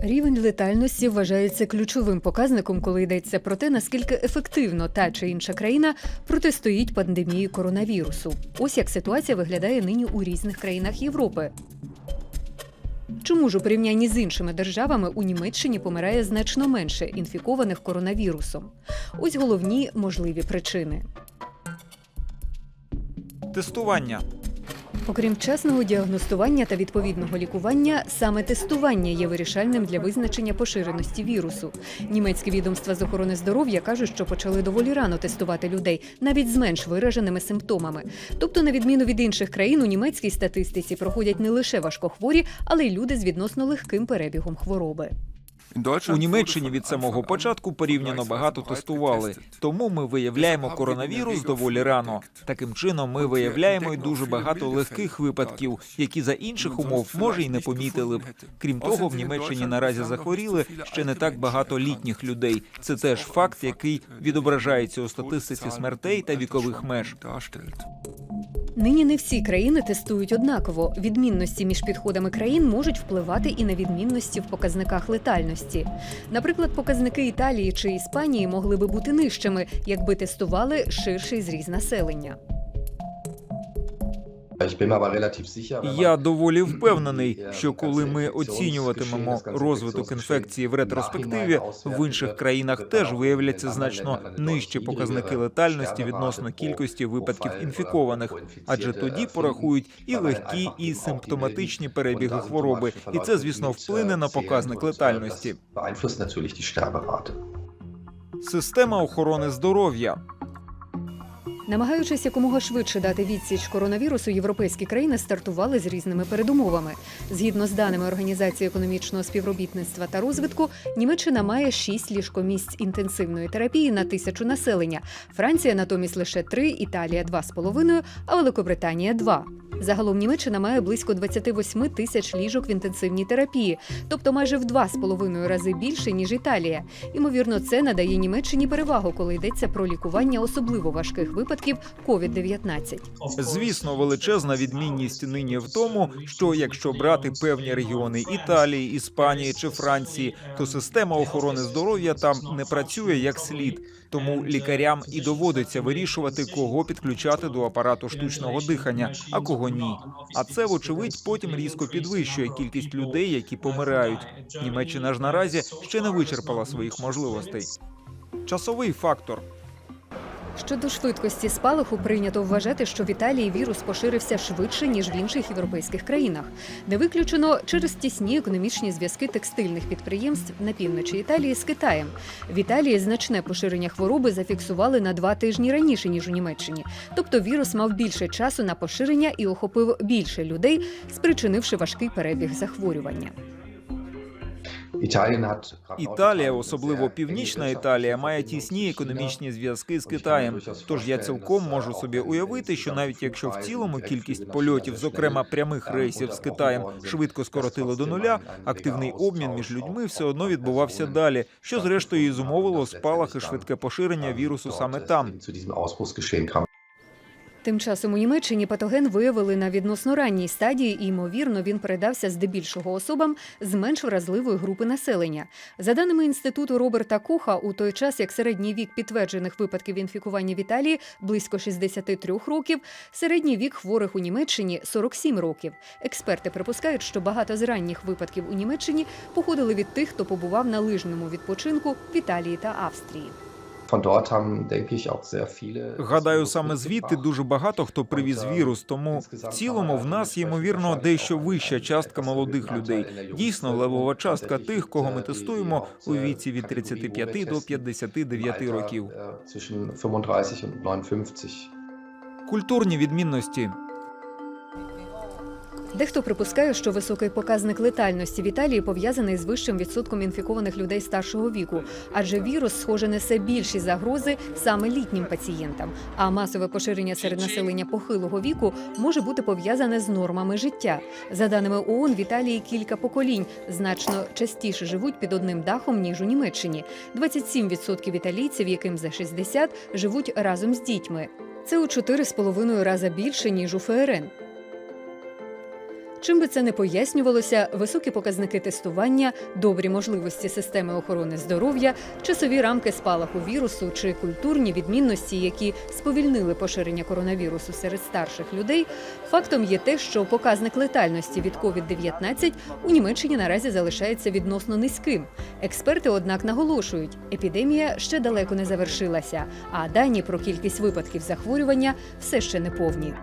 Рівень летальності вважається ключовим показником, коли йдеться про те, наскільки ефективно та чи інша країна протистоїть пандемії коронавірусу. Ось як ситуація виглядає нині у різних країнах Європи. Чому ж у порівнянні з іншими державами у Німеччині помирає значно менше інфікованих коронавірусом? Ось головні можливі причини. Тестування. Окрім вчасного діагностування та відповідного лікування, саме тестування є вирішальним для визначення поширеності вірусу. Німецькі відомства з охорони здоров'я кажуть, що почали доволі рано тестувати людей, навіть з менш вираженими симптомами. Тобто, на відміну від інших країн, у німецькій статистиці проходять не лише важкохворі, але й люди з відносно легким перебігом хвороби. У Німеччині від самого початку порівняно багато тестували, тому ми виявляємо коронавірус доволі рано. Таким чином, ми виявляємо й дуже багато легких випадків, які за інших умов може й не помітили б. Крім того, в Німеччині наразі захворіли ще не так багато літніх людей. Це теж факт, який відображається у статистиці смертей та вікових меж. Нині не всі країни тестують однаково. Відмінності між підходами країн можуть впливати і на відмінності в показниках летальності. Наприклад, показники Італії чи Іспанії могли би бути нижчими, якби тестували ширший зріз населення. Я доволі впевнений, що коли ми оцінюватимемо розвиток інфекції в ретроспективі, в інших країнах теж виявляться значно нижчі показники летальності відносно кількості випадків інфікованих, адже тоді порахують і легкі, і симптоматичні перебіги хвороби, і це, звісно, вплине на показник летальності. Система охорони здоров'я. Намагаючись якомога швидше дати відсіч коронавірусу, європейські країни стартували з різними передумовами. Згідно з даними Організації економічного співробітництва та розвитку, Німеччина має 6 ліжкомісць інтенсивної терапії на тисячу населення. Франція натомість лише 3, Італія 2,5, а Великобританія 2. Загалом Німеччина має близько 28 тисяч ліжок в інтенсивній терапії, тобто майже в 2,5 рази більше ніж Італія. Ймовірно, це надає Німеччині перевагу, коли йдеться про лікування особливо важких випадків COVID-19. Звісно, величезна відмінність нині в тому, що якщо брати певні регіони Італії, Іспанії чи Франції, то система охорони здоров'я там не працює як слід. Тому лікарям і доводиться вирішувати, кого підключати до апарату штучного дихання, а кого ні. А це, вочевидь, потім різко підвищує кількість людей, які помирають. Німеччина ж наразі ще не вичерпала своїх можливостей. Часовий фактор. Щодо швидкості спалаху, прийнято вважати, що в Італії вірус поширився швидше ніж в інших європейських країнах. Не виключено через тісні економічні зв'язки текстильних підприємств на півночі Італії з Китаєм. В Італії значне поширення хвороби зафіксували на два тижні раніше ніж у Німеччині. Тобто вірус мав більше часу на поширення і охопив більше людей, спричинивши важкий перебіг захворювання. Італія, особливо північна Італія, має тісні економічні зв'язки з Китаєм. Тож я цілком можу собі уявити, що навіть якщо в цілому кількість польотів, зокрема прямих рейсів з Китаєм, швидко скоротили до нуля, активний обмін між людьми все одно відбувався далі, що зрештою і зумовило спалах і швидке поширення вірусу саме там. Тим часом у Німеччині патоген виявили на відносно ранній стадії, і ймовірно він передався здебільшого особам з менш вразливої групи населення. За даними інституту Роберта Коха, у той час як середній вік підтверджених випадків інфікування в Італії близько 63 років, середній вік хворих у Німеччині 47 років. Експерти припускають, що багато з ранніх випадків у Німеччині походили від тих, хто побував на лижному відпочинку в Італії та Австрії. Гадаю, саме звідти дуже багато хто привіз вірус. Тому в цілому в нас ймовірно дещо вища частка молодих людей. Дійсно, левова частка тих, кого ми тестуємо у віці від 35 до 59 років. Культурні відмінності. Дехто припускає, що високий показник летальності в Італії пов'язаний з вищим відсотком інфікованих людей старшого віку, адже вірус, схоже, несе більші загрози саме літнім пацієнтам. А масове поширення серед населення похилого віку може бути пов'язане з нормами життя. За даними ООН, в Італії кілька поколінь значно частіше живуть під одним дахом ніж у Німеччині. 27% італійців, яким за 60, живуть разом з дітьми. Це у 4,5 рази більше ніж у ФРН. Чим би це не пояснювалося, високі показники тестування, добрі можливості системи охорони здоров'я, часові рамки спалаху вірусу чи культурні відмінності, які сповільнили поширення коронавірусу серед старших людей, фактом є те, що показник летальності від COVID-19 у Німеччині наразі залишається відносно низьким. Експерти, однак, наголошують, епідемія ще далеко не завершилася, а дані про кількість випадків захворювання все ще не повні.